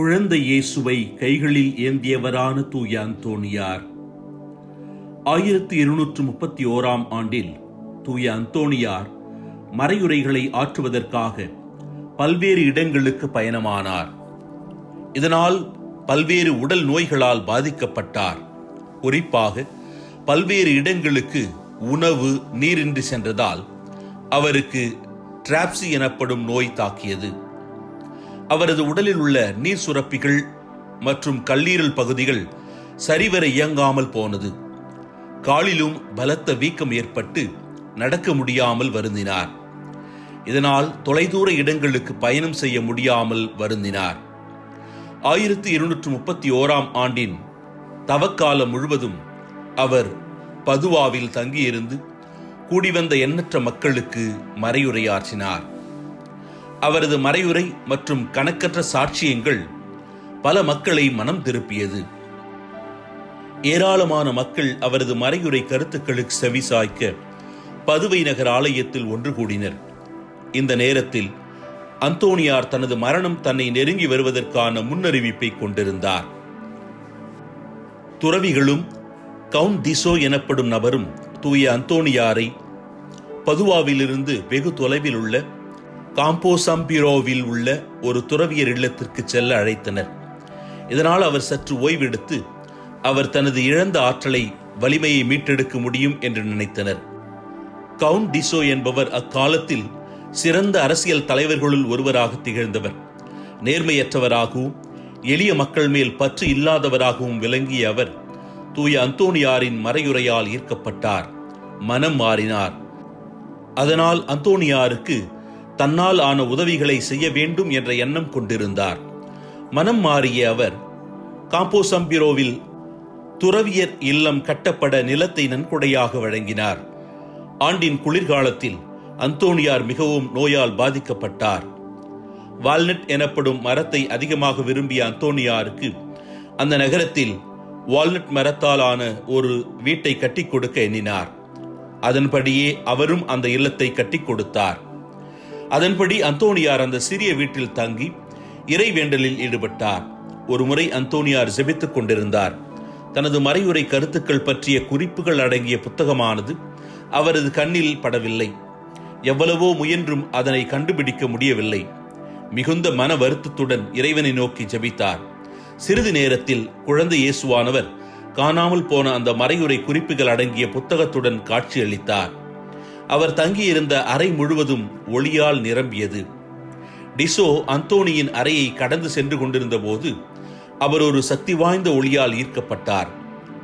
குழந்தை இயேசுவை கைகளில் ஏந்தியவரான தூய அந்தோணியார் ஆயிரத்தி இருநூற்று முப்பத்தி ஓராம் ஆண்டில் தூய அந்தோணியார் மறையுரைகளை ஆற்றுவதற்காக பல்வேறு இடங்களுக்கு பயணமானார். இதனால் பல்வேறு உடல் நோய்களால் பாதிக்கப்பட்டார். குறிப்பாக பல்வேறு இடங்களுக்கு உணவு நீரின்றி சென்றதால் அவருக்கு டிராப்சி எனப்படும் நோய் தாக்கியது. அவரது உடலில் உள்ள நீர் சுரப்பிகள் மற்றும் கல்லீரல் பகுதிகள் சரிவர இயங்காமல் போனது. காலிலும் பலத்த வீக்கம் ஏற்பட்டு நடக்க முடியாமல் வருந்தினார். இதனால் தொலைதூர இடங்களுக்கு பயணம் செய்ய முடியாமல் வருந்தினார். ஆயிரத்தி இருநூற்று முப்பத்தி ஓராம் ஆண்டின் தவக்காலம் முழுவதும் அவர் பதுவாவில் தங்கியிருந்து கூடிவந்த எண்ணற்ற மக்களுக்கு மறையுரையாற்றினார். அவரது மறையுரை மற்றும் கணக்கற்ற சாட்சியங்கள் பல மக்களை மனம் திருப்பியது. ஏராளமான மக்கள் அவரது மறையுரை கருத்துக்களுக்கு செவிசாய்க்க பதுவை நகர் ஆலயத்தில் ஒன்று கூடினர். இந்த நேரத்தில் அந்தோனியார் தனது மரணம் தன்னை நெருங்கி வருவதற்கான முன்னறிவிப்பை கொண்டிருந்தார். துறவிகளும் கவுண்ட் திசோ எனப்படும் நபரும் தூய அந்தோனியாரை பதுவாவிலிருந்து வெகு தொலைவில் உள்ள காம்போசம்பிரோவில் உள்ள ஒரு துறவியர் இல்லத்திற்கு செல்ல அழைத்தனர். இதனால் அவர் சற்று ஓய்வெடுத்து அவர் தனது இழந்த ஆற்றலை வலிமையை மீட்டெடுக்க முடியும் என்று நினைத்தனர். கவுண்ட் டிசோ என்பவர் அக்காலத்தில் சிறந்த அரசியல் தலைவர்களுள் ஒருவராக திகழ்ந்தவர். நேர்மையற்றவராகவும் எளிய மக்கள் மேல் பற்று இல்லாதவராகவும் விளங்கிய அவர் தூய அந்தோனியாரின் மறையுரையால் ஈர்க்கப்பட்டார். மனம் மாறினார். அதனால் அந்தோனியாருக்கு தன்னால் ஆன உதவிகளை செய்ய வேண்டும் என்ற எண்ணம் கொண்டிருந்தார். மனம் மாறிய அவர் காம்போசம்பிரோவில் துறவியர் இல்லம் கட்டப்பட நிலத்தை நன்கொடையாக வழங்கினார். ஆண்டின் குளிர்காலத்தில் அந்தோனியார் மிகவும் நோயால் பாதிக்கப்பட்டார். வால்நட் எனப்படும் மரத்தை அதிகமாக விரும்பிய அந்தோனியாருக்கு அந்த நகரத்தில் வால்நட் மரத்தாலான ஒரு வீட்டை கட்டி கொடுக்க எண்ணினார். அதன்படியே அவரும் அந்த இல்லத்தை கட்டி கொடுத்தார். அதன்படி அந்தோணியார் அந்த சிறிய வீட்டில் தங்கி இறைவேண்டலில் ஈடுபட்டார். ஒருமுறை அந்தோணியார் ஜெபித்துக் கொண்டிருந்தார். தனது மறையுரை கருத்துக்கள் பற்றிய குறிப்புகள் அடங்கிய புத்தகமானது அவரது கண்ணில் படவில்லை. எவ்வளவோ முயன்றும் அதனை கண்டுபிடிக்க முடியவில்லை. மிகுந்த மன வருத்தத்துடன் இறைவனை நோக்கி ஜெபித்தார். சிறிது நேரத்தில் குழந்தை இயேசுவானவர் காணாமல் போன அந்த மறையுரை குறிப்புகள் அடங்கிய புத்தகத்துடன் காட்சியளித்தார். அவர் தங்கியிருந்த அறை முழுவதும் ஒளியால் நிரம்பியது. டிசோ அந்தோனியின் அறையை கடந்து சென்று கொண்டிருந்த போது அவர் ஒரு சக்தி வாய்ந்த ஒளியால் ஈர்க்கப்பட்டார்.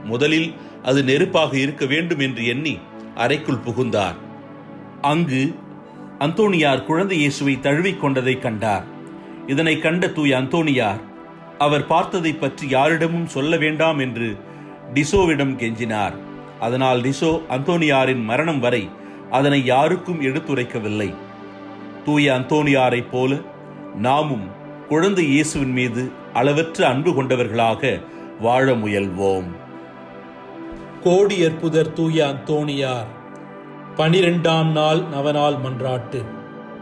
முதலில் அது நெருப்பாக இருக்க வேண்டும் என்று எண்ணி அறைக்குள் புகுந்தார். அங்கு அந்தோணியார் குழந்தை இயேசுவை தழுவிக் கொண்டதை கண்டார். இதனை கண்ட தூய் அந்தோணியார் அவர் பார்த்ததை பற்றி யாரிடமும் சொல்ல வேண்டாம் என்று டிசோவிடம் கெஞ்சினார். அதனால் டிசோ அந்தோணியாரின் மரணம் வரை அதனை யாருக்கும் எடுத்துரைக்கவில்லை. தூய அந்தோணியாரைப் போல நாமும் குழந்தை இயேசுவின் மீது அளவற்ற அன்பு கொண்டவர்களாக வாழ முயல்வோம். கோடி அற்புதர் தூய அந்தோணியார் பனிரெண்டாம் நாள் நவநாள் மன்றாட்டு.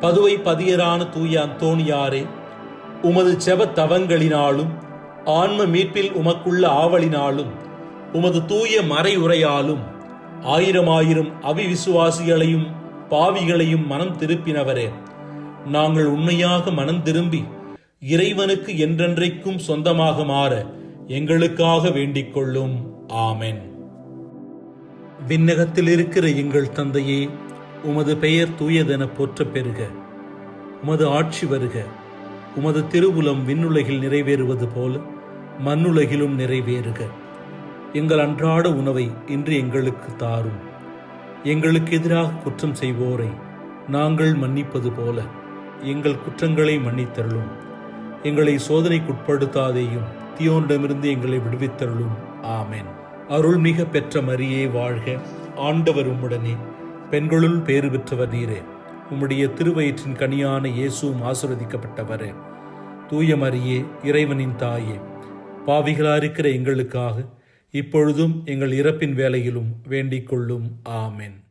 பதுவை பதியரான தூய அந்தோணியாரே உமது செப தவங்களினாலும் ஆன்ம மீட்பில் உமக்குள்ள ஆவலினாலும் உமது தூய மறையுரையாலும் ஆயிரம் ஆயிரம் அவிவிசுவாசிகளையும் பாவிகளையும் மனம் திருப்பினவரே நாங்கள் உண்மையாக மனம் திரும்பி இறைவனுக்கு என்றென்றைக்கும் சொந்தமாக மாற எங்களுக்காக வேண்டிக் கொள்ளும். ஆமென். விண்ணகத்தில் இருக்கிற எங்கள் தந்தையே உமது பெயர் தூயதென போற்ற பெறுக. உமது ஆட்சி வருக. உமது திருவுலம் விண்ணுலகில் நிறைவேறுவது போல மண்ணுலகிலும் நிறைவேறுக. எங்கள் அன்றாட உணவை இன்று எங்களுக்கு தாரும். எங்களுக்கு எதிராக குற்றம் செய்வோரை நாங்கள் மன்னிப்பது போல எங்கள் குற்றங்களை மன்னித்தருளும். எங்களை சோதனைக்குட்படுத்தாதேயும் தீயோனிடமிருந்து எங்களை விடுவித்தருளும். ஆமேன். அருள்மிக பெற்ற மரியே வாழ்க. ஆண்டவர் உம்முடனே. பெண்களுள் பேறு பெற்றவர் நீரே. உம்முடைய திருவயிற்றின் கனியான இயேசுவும் ஆசிர்வதிக்கப்பட்டவரே. தூய மரியே இறைவனின் தாயே. பாவிகளாயிருக்கிற எங்களுக்காக இப்பொழுதும் எங்கள் இறப்பின் வேலையிலும் வேண்டிக் கொள்ளும் ஆமென்.